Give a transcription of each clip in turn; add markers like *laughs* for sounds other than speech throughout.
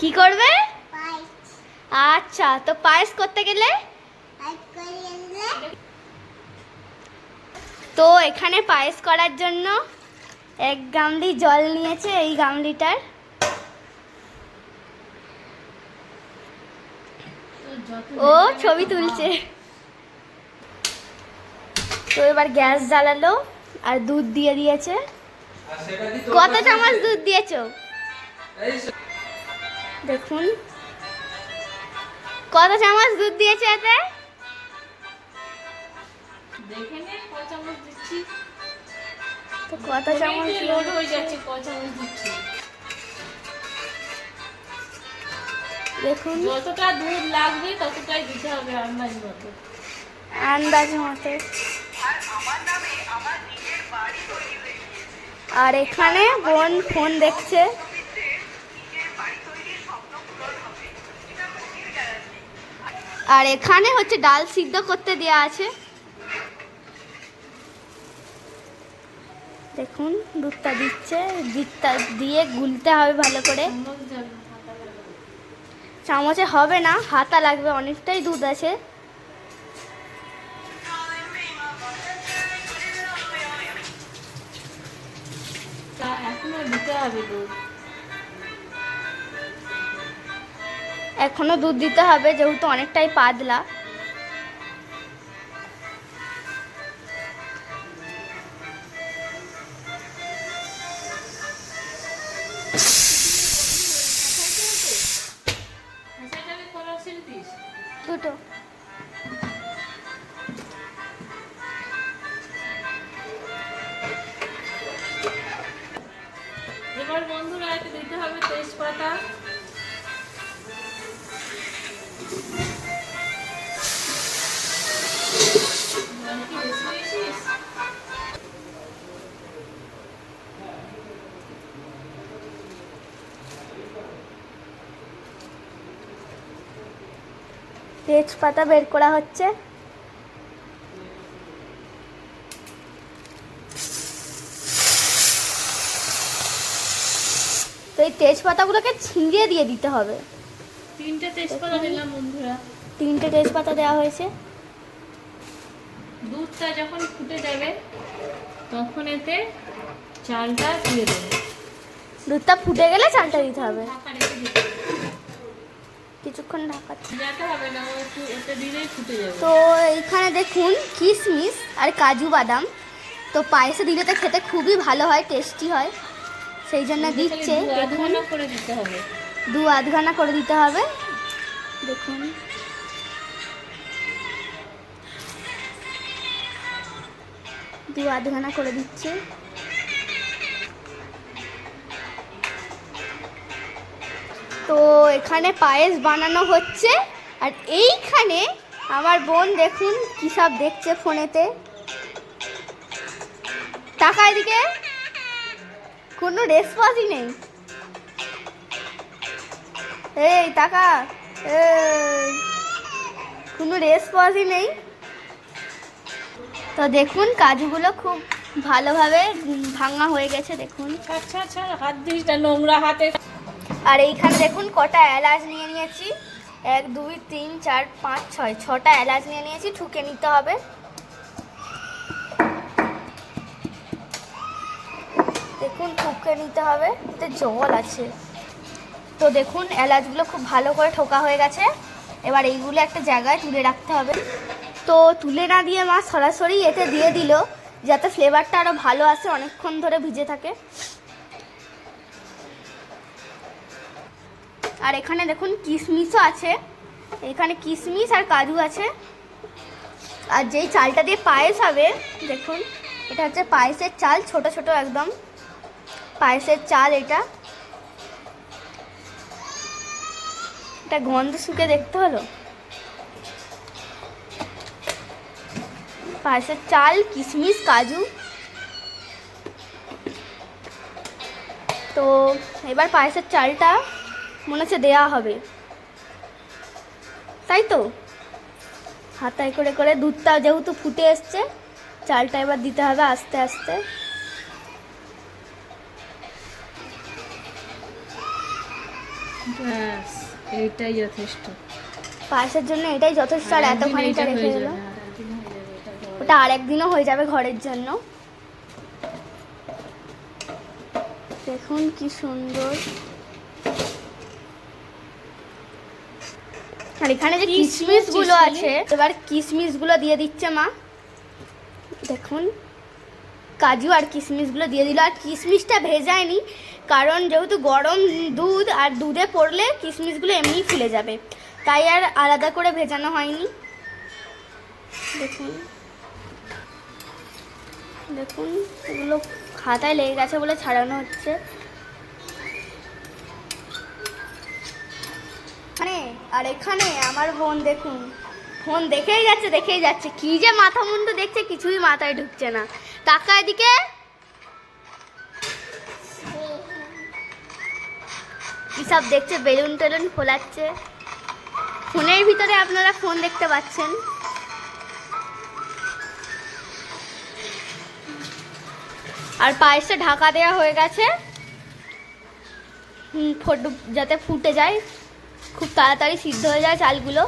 কি করবে? আচ্ছা তো পায়েস করতে গেলে? তো এখানে পায়েস করার জন্য এক গামলি জল নিয়েছে এই গামলিটার। ও ছবি তুলছে। তো এবার গ্যাস জ্বালালো আর দুধ দিয়ে দিয়েছে। কত চামচ দুধ দিয়েছ? দেখুন। কত চামচ দুধ দিয়েছে এতে? দেখে নে ক চামচ দিচ্ছি? তো কত চামচ লোড হয়ে যাচ্ছে ক চামচ দিচ্ছি? দেখুন। যতটা দুধ লাগবে ততটাই দিতে হবে আন্দাজ মতো। আন্দাজ মতো। আর এখানে বোন ফোন দেখছে। আর এখানে হচ্ছে ডাল সিদ্ধ করতে দেওয়া আছে। দেখুন, দুধটা দিচ্ছে দুধটা দিয়ে গুলতে হবে ভালো করে। চামচ হবে না, হাতা লাগবে, অনেকটাই দুধ আছে। এখনও দিতে হবে দুধ। এখনও দুধ দিতে হবে যেহেতু অনেকটাই পাতলা। হাসাটাকে তেজপাতা বের করা হচ্ছে। তো এই তেজপাতাগুলোকে ছিঁড়ে দিয়ে দিতে হবে। তিনটে তেজপাতা দিলাম বন্ধুরা। তিনটে তেজপাতা দেওয়া হয়েছে। দুধটা যখন ফুটে যাবে তখন এতে চালটা দিয়ে দেবে। দুধটা ফুটে গেলে চালটা দিতে হবে। রেখে দিতে হবে। কিছুক্ষণ যাবে। তো এইখানে দেখুন কিশমিশ আর কাজু বাদাম। তো পায়েসে দিলে তো খেতে খুবই ভালো হয় টেস্টি হয়। সেই জন্য দিচ্ছে। দু আধ দেখুন। করে দিতে হবে। দু আধ ঘণ্টা করে দিতে হবে। দেখুন। দু আধ ঘণ্টা করে দিচ্ছে। তো এখানে পায়েস বানানো হচ্ছে। আর এইখানে আমার বোন দেখুন কী সব দেখছে ফোনেতে। টাকা এদিকে। কোনো রেসপন্সই নেই। এই টাকা কোনো রেসপন্সই নেই। তো দেখুন কাজুগুলো খুব ভালোভাবে ভাঙা হয়ে গেছে, দেখুন। আচ্ছা আচ্ছা হাত দিস নোংরা হাতে। আর এইখানে দেখুন কটা এলাচ নিয়ে নিয়েছি। এক, দুই, তিন, চার, পাঁচ, ছয়। ছটা এলাচ নিয়ে নিয়েছি, ঠুকে নিতে হবে। দেখুন, ঠুকে নিতে হবে। এতে জল আছে। তো দেখুন, এলাচগুলো খুব ভালো করে ঠোকা হয়ে গেছে। এবার এইগুলো একটা জায়গায় তুলে রাখতে হবে। তো তুলে না দিয়ে মা সরাসরি এতে দিয়ে দিল, যাতে ফ্লেভারটা আরও ভালো আসে, অনেকক্ষণ ধরে ভিজে থাকে। আর এখানে দেখুন কিশমিশও আছে। এখানে কিশমিশ আর কাজু আছে। আর যেই চালটা দিয়ে পায়েস হবে, দেখুন, এটা হচ্ছে পায়েসের চাল, ছোট ছোট একদম। পায়েসের চাল এটা। এটা গন্ধ শুকে দেখতে হলো? পায়েসের চাল কিশমিশ কাজু। তো, এবার পায়েসের চালটা মনে হচ্ছে দেওয়া হবে। তাই তো? হাতায় করে করে দুধটা যেহেতু ফুটে এসছে চালটা এবার দিতে হবে আস্তে আস্তে। ব্যাস এইটাই যথেষ্ট। পায়েসের জন্য এটাই যথেষ্ট আর এত একদিন খানিকটা এইটা রেখে দিল। ওটা আরেকদিনও হয়ে যাবে ঘরের জন্য। দেখুন কি সুন্দর। আর এখানে যে কিশমিশগুলো আছে এবার কিশমিশগুলো দিয়ে দিচ্ছে মা। দেখুন কাজু আর কিশমিশগুলো দিয়ে দিল। আর কিশমিশটা ভেজায়নি কারণ যেহেতু গরম দুধ আর দুধে পড়লে কিশমিশগুলো এমনি ফুলে যাবে। তাই আর আলাদা করে ভেজানো হয়নি। দেখুন দেখুন এগুলো খাতায় লেগে গেছে বলে ছাড়ানো হচ্ছে। মানে আর এখানে আমার বোন দেখুন। ফোন দেখেই যাচ্ছে দেখেই যাচ্ছে। কি যে মাথা মুন্ডু দেখছে, কিছুই মাথায় ঢুকছে না। টাকা এদিকে? কি সব দেখছে, বেলুন টেলুন ফোলাচ্ছে। ফোনের ভিতরে আপনারা ফোন দেখতে পাচ্ছেন। আর পায়েসটা ঢাকা দেওয়া হয়ে গেছে। যাতে ফুটে যায়। খুব তাড়াতাড়ি সিদ্ধ হয়ে যায় চালগুলো।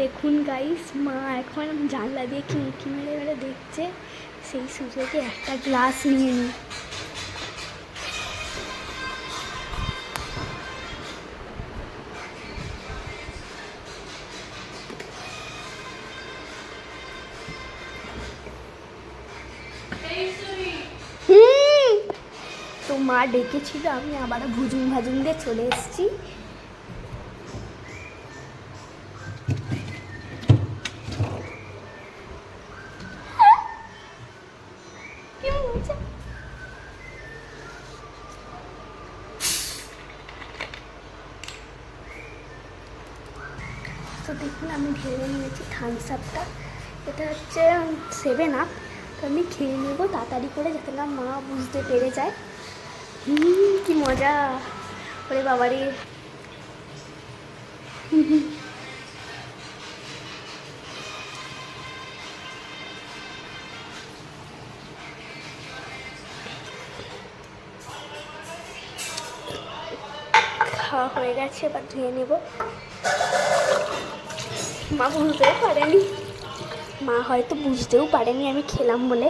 দেখুন গাইস মা এখন জানলা দিয়ে কি মেরে মেরে দেখছে, সেই সুযোগে একটা গ্লাস নিয়ে নিই। মা ডেকেছিল, আমি আবার ভুজুং ভাজুং দিয়ে চলে এসেছি। দেখুন, আমি ঢেলে নিয়েছি থামস আপটা এটা হচ্ছে সেভেন আপ তো আমি খেয়ে নেব তাড়াতাড়ি করে যাতে না মা বুঝতে পেরে যায়। হুম, কি মজা। ওরে বাবারে। খাওয়া হয়ে গেছে, এবার ধুয়ে নেব। মা বুঝতেও পারেনি। মা হয়তো বুঝতেও পারেনি আমি খেলাম বলে।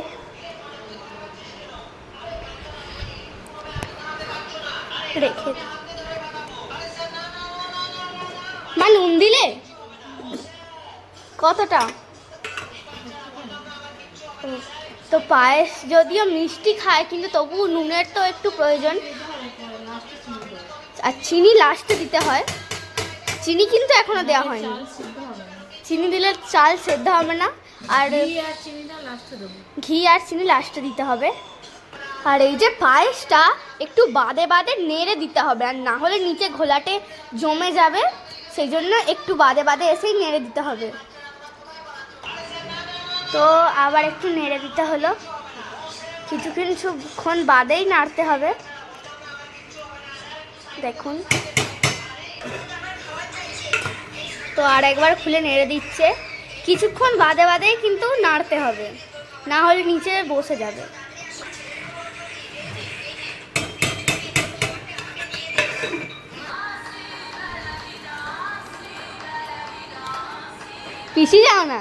রেখে মা নুন দিলে? কতটা? তো পায়েস যদিও মিষ্টি খায়, কিন্তু তবুও নুনের তো একটু প্রয়োজন। আর চিনি লাস্টে দিতে হয়। চিনি কিন্তু এখনও দেওয়া হয়নি। চিনি দিলে চাল সেদ্ধ হবে না আর ঘি আর চিনি লাস্টে দিতে হবে। আর এই যে পায়েসটা একটু বাদে বাদে নেড়ে দিতে হবে আর না হলে নিচে ঘোলাটে জমে যাবে সেই জন্য একটু বাদে বাদে এসেই নেড়ে দিতে হবে। তো আবার একটু নেড়ে দিতে হলো। কিছুক্ষণ কিছুক্ষণ বাদেই নাড়তে হবে। দেখুন। তো আর একবার খুলে নেড়ে দিচ্ছে। কিছুক্ষণ বাদে বাদেই কিন্তু নাড়তে হবে। না হলে নিচে বসে যাবে। পিছিয়ে যাও না?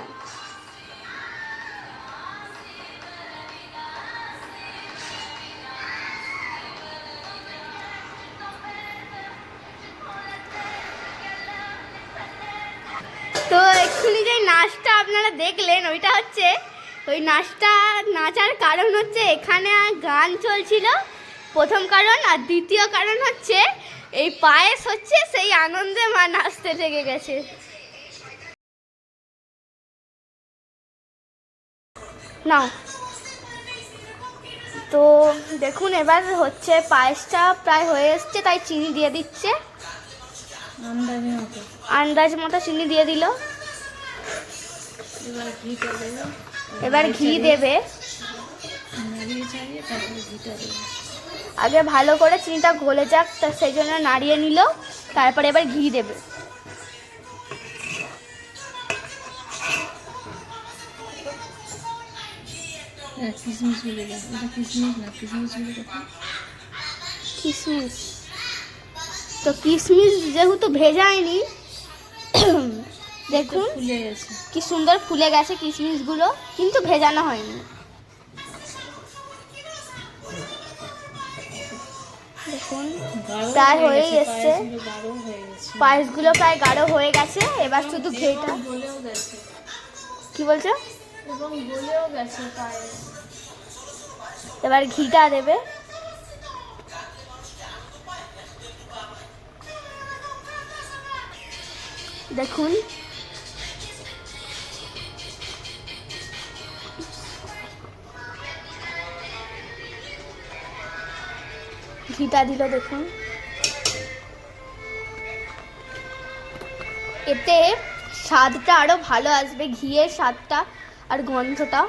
আপনারা দেখলেন ওইটা হচ্ছে ওই নাচটা নাচার কারণ হচ্ছে এখানে গান চলছিল। প্রথম কারণ আর দ্বিতীয় কারণ হচ্ছে এই পায়েস হচ্ছে সেই আনন্দে মা নাচতে লেগে গেছে। নাও। তো দেখুন এবার হচ্ছে পায়েসটা প্রায় হয়ে এসছে তাই চিনি দিয়ে দিচ্ছে। আন্দাজ মতো চিনি দিয়ে দিল। এবার ঘি দেবে। আগে ভালো করে চিনিটা গলে যাক তা সেই জন্য নাড়িয়ে নিল তারপরে এবার ঘি দেবে। হ্যাঁ এটা কিশমিশ না তো কিশমিশ যেহেতু ভেজায়নি দেখুন কি সুন্দর ফুলে গেছে কিশমিশগুলো কিন্তু ভেজানো হয়নি। দেখুন প্রায় হয়ে এসছে। পায়েসগুলো প্রায় গাঢ় হয়ে গেছে এবার শুধু ঘিটা। কি বলছো? এবার ঘিটা দেবে। দেখুন ঘিটা দিল দেখুন। এতে স্বাদটা আরও ভালো আসবে ঘিয়ের স্বাদটা আর গন্ধটা।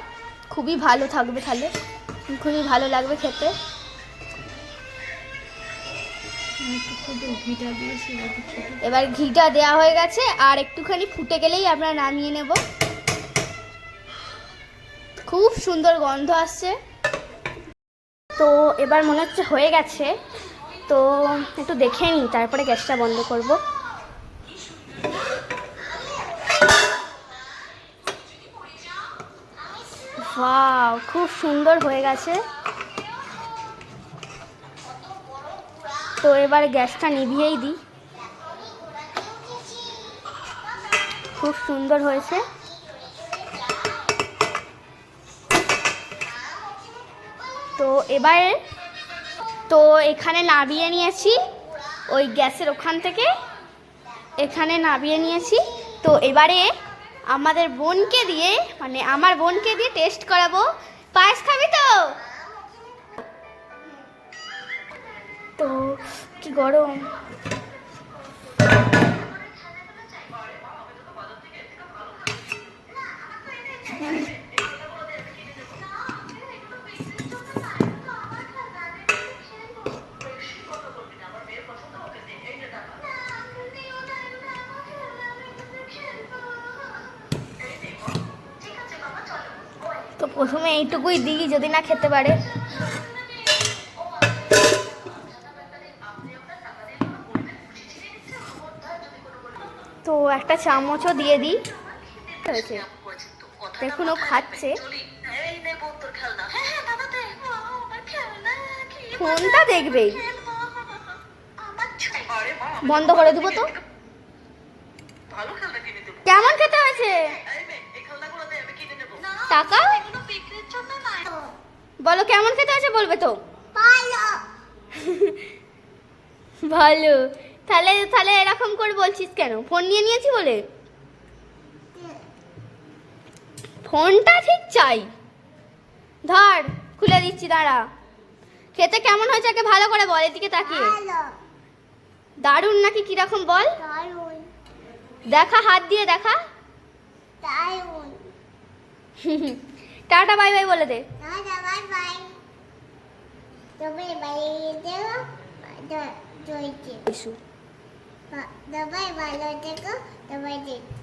খুবই ভালো থাকবে তাহলে। খুবই ভালো লাগবে খেতে। এবার ঘিটা দেওয়া হয়ে গেছে আর একটুখানি ফুটে গেলেই আমরা নামিয়ে নেব। খুব সুন্দর গন্ধ আসছে। তো এবার মনে হচ্ছে হয়ে গেছে। তো একটু দেখে নিই, তারপরে গ্যাসটা বন্ধ করব। খুব সুন্দর হয়ে গেছে। তো এবার গ্যাসটা নিভিয়েই দিই। খুব সুন্দর হয়েছে। তো এবার তো এখানে নাবিয়ে নিয়েছি ওই গ্যাসের ওখান থেকে। এখানে নাবিয়ে নিয়েছি। তো এবারে আমাদের বোনকে দিয়ে মানে আমার বোনকে দিয়ে টেস্ট করাবো। পায়েস খাবি তো? তো কি গরম? তো প্রথমে এইটুকুই দিই, যদি না খেতে পারে। তো একটা চামচও দিয়ে দিই। হয়েছে দেখুন ও খাচ্ছে। ফোনটা দেখবেই বন্ধ করে দেবো তো। কেমন খেতে হয়েছে? টাকা? বলো কেমন খেতে আছে বলবে তো? ভালো। *laughs* ভালো। তাহলে তাহলে এরকম করে বলছিস কেন? ফোন নিয়ে নিয়েছি বলে? ফোনটা ঠিক চাই। ধর খুলে দিচ্ছি দাঁড়া। খেতে কেমন হয়েছে আগে ভালো করে বল এদিকে তাকিয়ে। দারুণ নাকি কীরকম বল? দেখা হাত দিয়ে দেখা। দারুণ। *laughs* টাটা বাই বাই বলে দে দাদা বাই বাই তবে বাইরে দেবো জয়কে ইস্যু দাবাই ভালো থেকো দেখছি